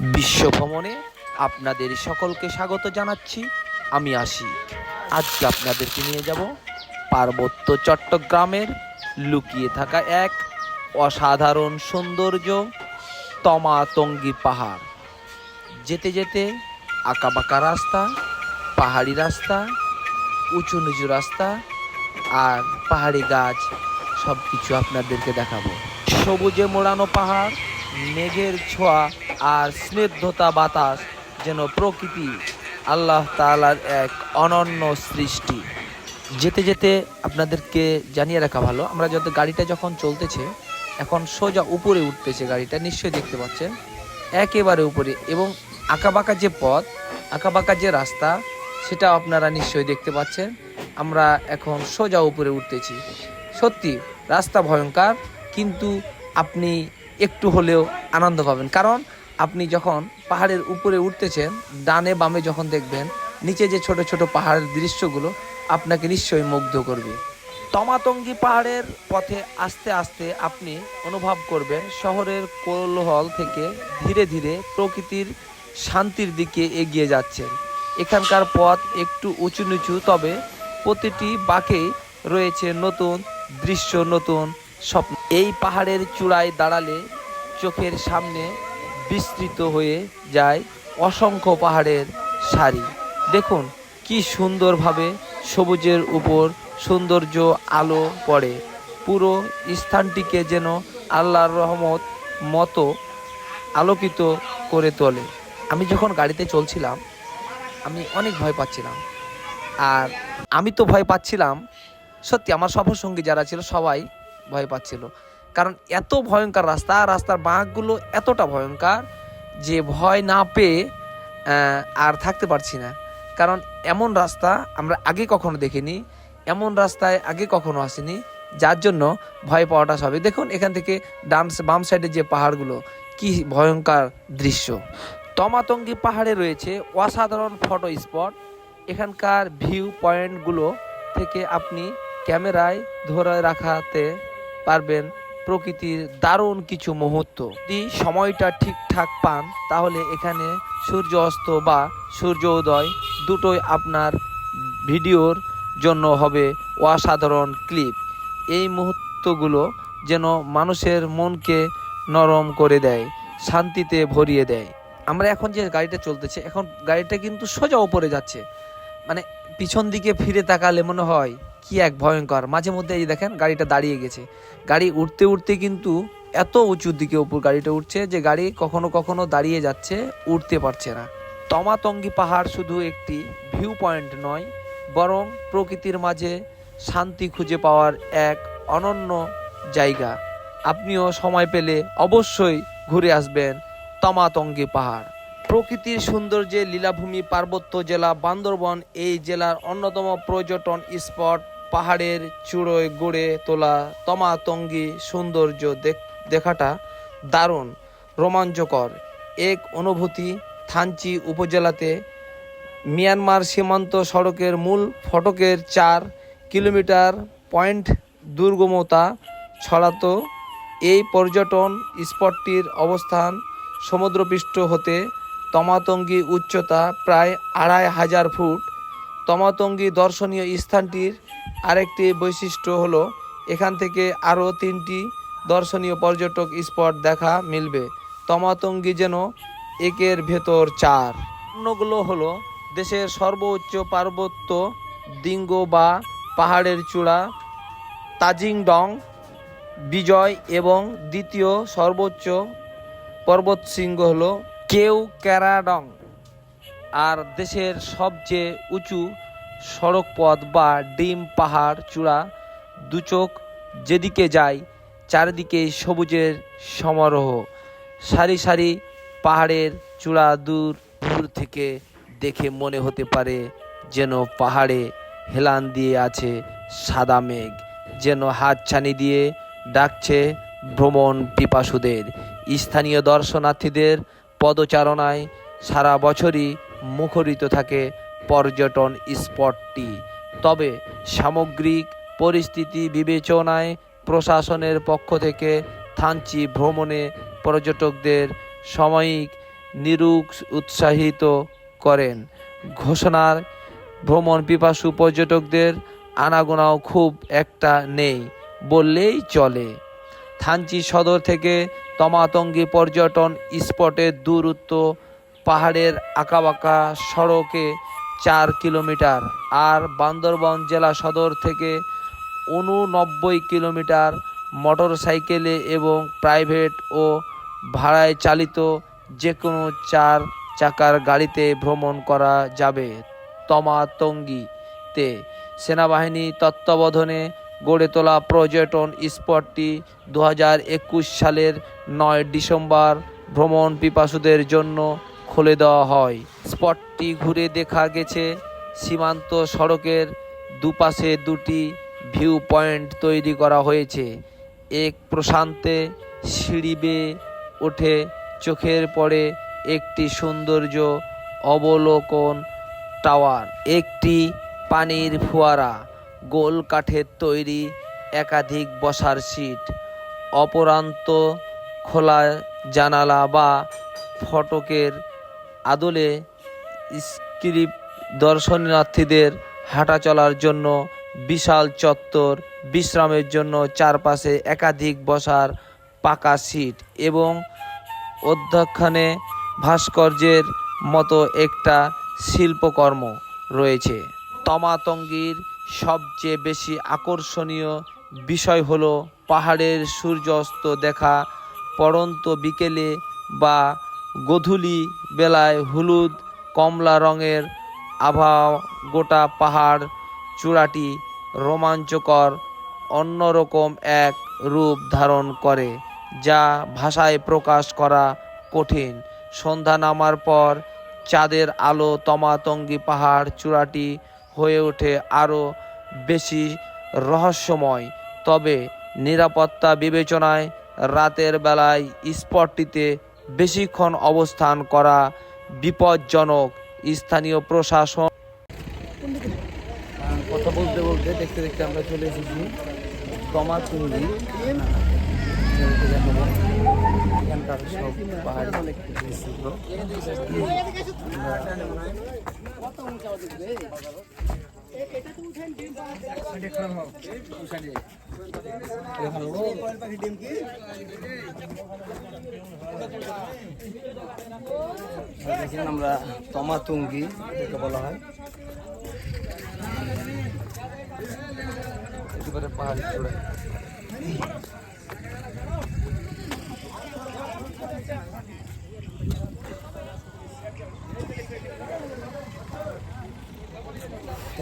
বিশ্ব ভ্রমণে আপনাদের সকলকে স্বাগত জানাচ্ছি। আমি আসি আজকে আপনাদেরকে নিয়ে যাব পার্বত্য চট্টগ্রামের লুকিয়ে থাকা এক অসাধারণ সৌন্দর্য তমাতঙ্গি পাহাড়। যেতে যেতে আঁকাবাঁকা রাস্তা, পাহাড়ি রাস্তা, উঁচু নিচু রাস্তা আর পাহাড়ি গাছ সব কিছু আপনাদেরকে দেখাবো। সবুজে মোড়ানো পাহাড় মেঘের ছোঁয়া আর স্নিগ্ধতা বাতাস যেন প্রকৃতি, আল্লাহ তাআলার এক অনন্য সৃষ্টি। যেতে যেতে আপনাদেরকে জানিয়ে রাখা ভালো, আমরা যত গাড়িটা যখন চলতেছে, এখন সোজা উপরে উঠতেছে গাড়িটা, নিশ্চয়ই দেখতে পাচ্ছেন। একেবারে উপরে এবং আঁকাবাঁকা যে পথ, আঁকাবাঁকা যে রাস্তা, সেটা আপনারা নিশ্চয়ই দেখতে পাচ্ছেন। আমরা এখন সোজা উপরে উঠতেছি। সত্যি, রাস্তা ভয়ঙ্কর, কিন্তু আপনি একটু হলেও আনন্দ পাবেন। কারণ আপনি যখন পাহাড়ের উপরে উঠতেছেন, ডানে বামে যখন দেখবেন, নিচে যে ছোট ছোট পাহাড়ের দৃশ্যগুলো আপনাকে নিশ্চয়ই মুগ্ধ করবে। তমাতঙ্গি পাহাড়ের পথে আস্তে আস্তে আপনি অনুভব করবেন শহরের কোলাহল থেকে ধীরে ধীরে প্রকৃতির শান্তির দিকে এগিয়ে যাচ্ছেন। এখানকার পথ একটু উঁচু নিচু, তবে প্রতিটি বাঁকেই রয়েছে নতুন দৃশ্য, নতুন স্বপ্ন। এই পাহাড়ের চূড়ায় দাঁড়ালে চোখের সামনে বিস্তৃত হয়ে যায় অসংখ্য পাহাড়ের সারি। দেখুন, কি সুন্দরভাবে সবুজের উপর সৌন্দর্য আলো পড়ে। পুরো স্থানটিকে যেন আল্লাহর রহমত মতো আলোকিত করে তোলে। আমি যখন গাড়িতে চলছিলাম, আমি অনেক ভয় পাচ্ছিলাম। আর আমি তো ভয় পাচ্ছিলাম, সত্যি আমার সফর সঙ্গী যারা ছিল সবাই ভয় পাচ্ছিল। কারণ এত ভয়ঙ্কর রাস্তা, রাস্তার বাঁকগুলো এতটা ভয়ঙ্কর যে ভয় না পেয়ে আর থাকতে পারছি না। কারণ এমন রাস্তা আমরা আগে কখনো দেখিনি, এমন রাস্তায় আগে কখনো আসিনি, যার জন্য ভয় পাওয়াটা স্বাভাবিক। দেখুন, এখান থেকে ডান বাম সাইডে যে পাহাড়গুলো, কি ভয়ঙ্কর দৃশ্য। তমাতঙ্গি পাহাড়ে রয়েছে অসাধারণ ফটো স্পট এখানকার ভিউ পয়েন্টগুলো থেকে আপনি ক্যামেরায় ধরে রাখাতে পারবেন। প্রকৃতির দারুণ কিছু মুহূর্ত। যদি সময়টা ঠিকঠাক পান, তাহলে এখানে সূর্য অস্ত বা সূর্য উদয় দুটোই আপনার ভিডিওর জন্য হবে অসাধারণ ক্লিপ। এই মুহূর্তগুলো যেন মানুষের মনকে নরম করে দেয়, শান্তিতে ভরিয়ে দেয়। আমরা এখন যে গাড়িটা চলতেছে, এখন গাড়িটা কিন্তু সোজা উপরে যাচ্ছে। মানে পিছন দিকে ফিরে তাকালে মনে হয় কি এক ভয়ঙ্কর। মাঝে মধ্যে এই দেখেন, গাড়িটা দাঁড়িয়ে গেছে। গাড়ি উঠতে উঠতে কিন্তু এত উঁচুর দিকে উপর গাড়িটা উঠছে যে গাড়ি কখনো কখনো দাঁড়িয়ে যাচ্ছে, উঠতে পারছে না। তমাতঙ্গি পাহাড় শুধু একটি ভিউ পয়েন্ট নয়, বরং প্রকৃতির মাঝে শান্তি খুঁজে পাওয়ার এক অনন্য জায়গা। আপনিও সময় পেলে অবশ্যই ঘুরে আসবেন তমাতঙ্গি পাহাড়। প্রকৃতির সৌন্দর্যে লীলাভূমি পার্বত্য জেলা বান্দরবন এই জেলার অন্যতম পর্যটন স্পট। পাহাড়ের চূড়োয় গড়ে তোলা তমাতঙ্গি সৌন্দর্য দেখ- দেখাটা দারুণ, রোমাঞ্চকর। এক অনুভূতি থানচি উপজেলাতে মিয়ানমার সীমান্ত সড়কের মূল ফটকের চার কিলোমিটার পয়েন্ট দুর্গমতা ছড়াতো। এই পর্যটন স্পটটির অবস্থান সমুদ্রপৃষ্ঠ হতে তমাতঙ্গি উচ্চতা প্রায় আড়াই হাজার ফুট। তমাতঙ্গি দর্শনীয় স্থানটির আরেকটি বৈশিষ্ট্য হলো, এখান থেকে আরও তিনটি দর্শনীয় পর্যটক স্পট দেখা মিলবে। তমাতঙ্গি যেন একের ভেতর চার। অন্যগুলো হলো, দেশের সর্বোচ্চ পার্বত্য দিঙ্গ বা পাহাড়ের চূড়া, তাজিংডং, বিজয় এবং দ্বিতীয় সর্বোচ্চ পর্বত শৃঙ্গ হলো কেউ ক্যারাডং আর দেশের সবচেয়ে উঁচু সড়ক পথ বা ডিম পাহাড় চূড়া দুচোখ যেদিকে যায় চারিদিকে সবুজের সমারোহ। সারি সারি পাহাড়ের চূড়া দূর দূর থেকে দেখে মনে হতে পারে যেন পাহাড়ে হেলান দিয়ে আছে সাদা মেঘ, যেন হাতছানি দিয়ে ডাকছে ভ্রমণ পিপাসুদের। স্থানীয় দর্শনার্থীদের পদচারণায় সারা বছরই মুখরিত থাকে পর্যটন স্পটটি। তবে সামগ্রিক পরিস্থিতি বিবেচনায় প্রশাসনের পক্ষ থেকে থানচি ভ্রমণে পর্যটকদের সাময়িক নিরুক উৎসাহিত করেন। ঘোষণার ভ্রমণ পিপাসু পর্যটকদের আনাগোনাও খুব একটা নেই বললেই চলে। থানচি সদর থেকে তমাতঙ্গি পর্যটন স্পটের দূরত্ব পাহাড়ের আঁকাবাঁকা সড়কে চার কিলোমিটার আর বান্দরবন জেলা সদর থেকে উননব্বই কিলোমিটার মোটর সাইকেলে এবং প্রাইভেট ও ভাড়ায় চালিত যে কোনো চার চাকার গাড়িতে ভ্রমণ করা যাবে। তমা তমাতঙ্গিতে সেনাবাহিনী তত্ত্বাবধানে গড়ে তোলা পর্যটন স্পটটি দু সালের নয় ডিসেম্বর ভ্রমণ পিপাসুদের জন্য খুলে দেওয়া হয়। স্পটটি ঘুরে দেখা গেছে সীমান্ত সড়কের দুপাশে দুটি ভিউ পয়েন্ট তৈরি করা হয়েছে। এক প্রশান্তে সিঁড়ি বেয়ে ওঠে, চোখের পড়ে একটি সৌন্দর্য অবলোকন টাওয়ার। একটি পানির ফোয়ারা, গোল কাঠের তৈরি একাধিক বসার সিট, অপরান্ত খোলা জানালা বা ফটকের আদলে স্ক্রিপ দর্শনার্থীদের হাঁটা চলার জন্য বিশাল চত্বর, বিশ্রামের জন্য চারপাশে একাধিক বসার পাকা সিট এবং অধ্যক্ষণে ভাস্কর্যের মতো একটা শিল্পকর্ম রয়েছে। তমাতঙ্গির সবচেয়ে বেশি আকর্ষণীয় বিষয় হলো পাহাড়ের সূর্যাস্ত দেখা, পড়ন্ত বিকেলে বা গধূলি বেলায় হলুদ, কমলা রঙের আভা, গোটা পাহাড় চূড়াটি রোমাঞ্চকর, অন্যরকম এক রূপ ধারণ করে, যা ভাষায় প্রকাশ করা কঠিন। সন্ধ্যা নামার পর চাঁদের আলো তমাতঙ্গি পাহাড় চূড়াটি হয়ে ওঠে আরও বেশি রহস্যময়। তবে নিরাপত্তা বিবেচনায় রাতের বেলায় স্পটটিতে বেশিক্ষণ অবস্থান করা বিপজ্জনক। স্থানীয় প্রশাসন কথা বলতে বলতে দেখতে দেখতে আমরা চলে এসেছি দেখেন আমরা তমাতুঙ্গি এটাকে বলা হয়। পাহাড়ি চূড়ায়।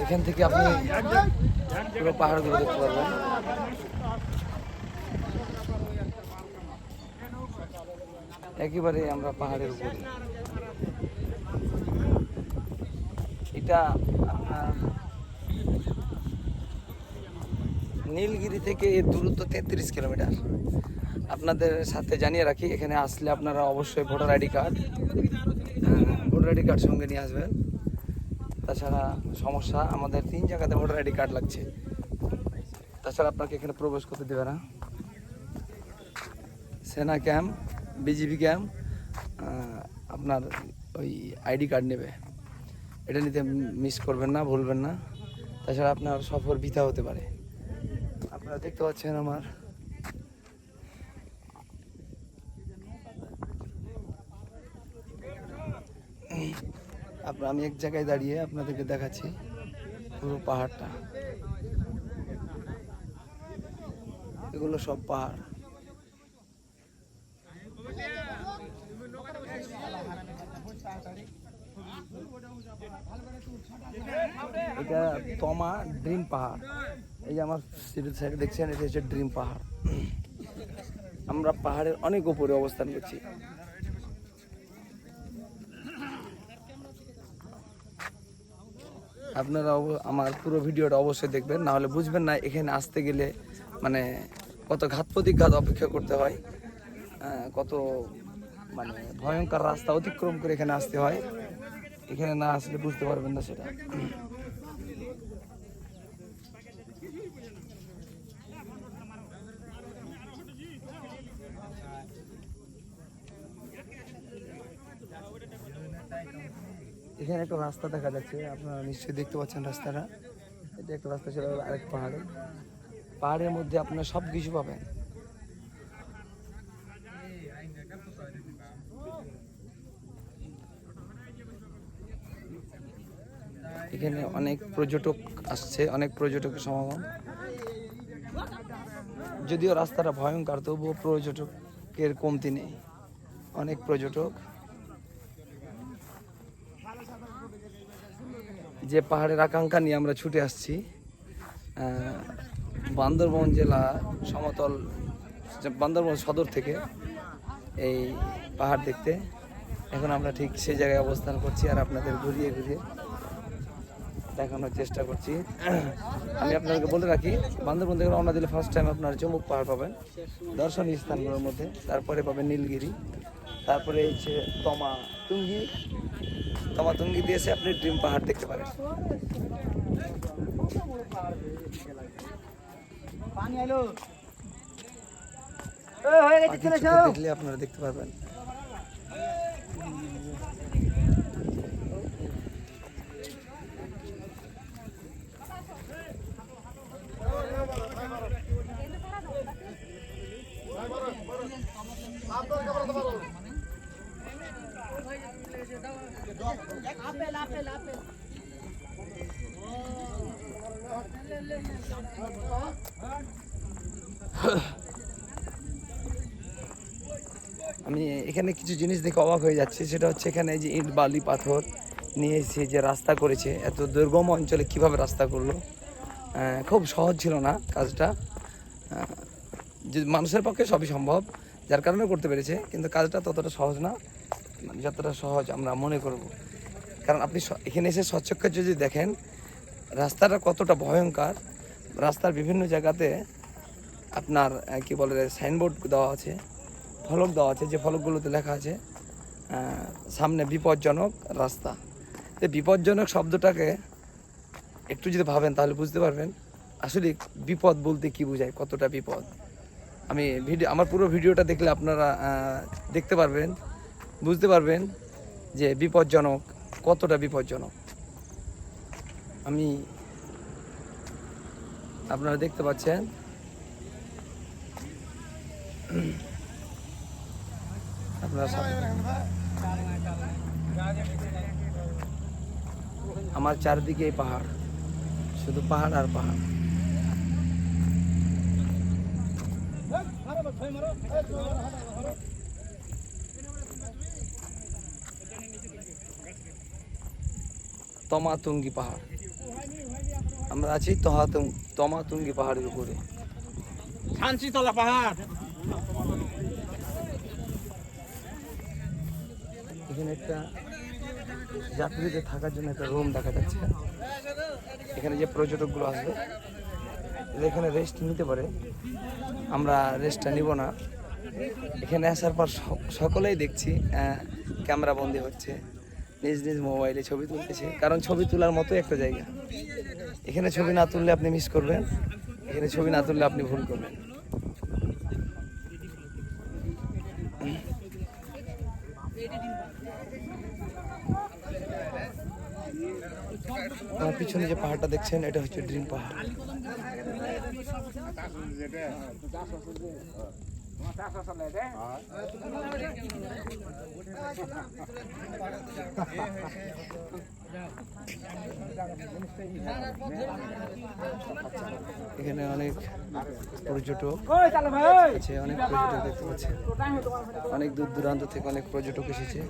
এখান থেকে আপনি পুরো পাহাড়গুলো দেখতে পারবেন। একেবারে আমরা পাহাড়ের উপরে। এটা নীলগিরি থেকে এর দূরত্ব তেত্রিশ কিলোমিটার। আপনাদের সাথে জানিয়ে রাখি, এখানে আসলে আপনারা অবশ্যই voter ID card voter ID card সঙ্গে নিয়ে আসবেন। তাছাড়া সমস্যা, আমাদের তিন জায়গাতে ভোটার আইডি কার্ড লাগছে। তাছাড়া আপনাকে এখানে প্রবেশ করতে দেবে না। সেনা ক্যাম্প, বিজিবি ক্যাম্প আপনার ওই আইডি কার্ড নেবে। এটা নিতে মিস করবেন না, ভুলবেন না। তাছাড়া আপনার সফর বৃথা হতে পারে। আপনারা দেখতে পাচ্ছেন আমার আপনার, আমি এক জায়গায় দাঁড়িয়ে আপনাদেরকে দেখাচ্ছি পুরো পাহাড়টা। এগুলো সব পাহাড়। এটা তমা ড্রিম পাহাড়। এই যে আমার সিটের সাইডে দেখছেন, এটা হচ্ছে ড্রিম পাহাড়। আমরা পাহাড়ের অনেক উপরে অবস্থান করছি। আপনারা আমার পুরো ভিডিওটা অবশ্যই দেখবেন। না হলে বুঝবেন না এখানে আসতে গেলে মানে কত ঘাত প্রতিঘাত অপেক্ষা করতে হয় কত মানে ভয়ঙ্কর রাস্তা অতিক্রম করে এখানে আসতে হয়। এখানে না আসলে বুঝতে পারবেন না সেটা। এখানে একটা রাস্তা দেখা যাচ্ছে, আপনারা নিশ্চয়ই দেখতে পাচ্ছেন রাস্তাটা। এটা একটা রাস্তা ছিল আরেক পাহাড়ে। পাহাড়ের মধ্যে আপনারা সব কিছু পাবেন। এখানে অনেক পর্যটক আসছে, অনেক পর্যটকের সমাগম। যদিও রাস্তাটা ভয়ঙ্কর, তবুও পর্যটকের কমতি নেই। অনেক পর্যটক। যে পাহাড়ের আকাঙ্ক্ষা নিয়ে আমরা ছুটে আসছি বান্দরবন জেলা সমতল বান্দরবন সদর থেকে এই পাহাড় দেখতে। এখন আমরা ঠিক সেই জায়গায় অবস্থান করছি আর আপনাদের ঘুরিয়ে ঘুরিয়ে দেখানোর চেষ্টা করছি। আমি আপনাদেরকে বলে রাখি, বান্দরবন থেকে রওনা দিলে ফার্স্ট টাইম আপনার চমুক পাহাড় পাবেন। দর্শনীয় স্থানগুলোর মধ্যে। তারপরে পাবেন নীলগিরি। তারপরে হচ্ছে তমা, তুঙ্গি। তমা তুঙ্গি দিয়ে এসে আপনি ড্রিম পাহাড় দেখতে পারেন। পাখির চোখে দেখলে আপনারা দেখতে পারবেন আমি এখানে কিছু জিনিস দেখে অবাক হয়ে যাচ্ছে। সেটা হচ্ছে এখানে যে ইট, বালি, পাথর নিয়ে এসে যে রাস্তা করেছে, এত দুর্গম অঞ্চলে কীভাবে রাস্তা করল? খুব সহজ ছিল না কাজটা। যে মানুষের পক্ষে সবই সম্ভব, যার কারণে করতে পেরেছে, কিন্তু কাজটা ততটা সহজ না। মানে যতটা সহজ আমরা মনে করব। কারণ আপনি এখানে এসে স্বচ্ছক্ষে যদি দেখেন, রাস্তাটা কতটা ভয়ঙ্কর। রাস্তার বিভিন্ন জায়গাতে আপনার কি বলে, সাইনবোর্ড দেওয়া আছে। ফলক দেওয়া আছে, যে ফলকগুলোতে লেখা আছে সামনে বিপজ্জনক রাস্তা। এই বিপজ্জনক শব্দটাকে একটু যদি ভাবেন তাহলে বুঝতে পারবেন আসলে বিপদ বলতে কি বোঝায়, কতটা বিপদ। আমি ভিডিও আমার পুরো ভিডিওটা দেখলে আপনারা দেখতে পারবেন, বুঝতে পারবেন যে বিপজ্জনক, কতটা বিপজ্জনক। আমি আপনারা দেখতে পাচ্ছেন আপনারা আমার চারদিকে পাহাড়, শুধু পাহাড় আর পাহাড়। তমাতুঙ্গি পাহাড়। আমরা আছি তমাতুঙ্গি পাহাড়ের উপরে। শান্তিতলা পাহাড়। এখানে একটা যাত্রীদের থাকার জন্য একটা রুম দেখা যাচ্ছে। এখানে যে পর্যটকগুলো আসবে এখানে রেস্ট নিতে পারে। আমরা রেস্টটা নিব না। এখানে আসার পর সক- সকলেই দেখছি ক্যামেরা বন্দি হচ্ছে। নিজ নিজ মোবাইলে ছবি তুলতেছে। কারণ ছবি তোলার মতো একটা জায়গা। এখানে ছবি না তুললে আপনি মিস করবেন। এখানে ছবি না তুললে আপনি ভুল করবেন। আমার পিছনে যে পাহাড়টা দেখছেন, এটা হচ্ছে ড্রিম পাহাড়। এখানে অনেক পর্যটক আছে, অনেক পর্যটক দেখতে পাচ্ছি অনেক দূর দূরান্ত থেকে অনেক পর্যটক এসেছে।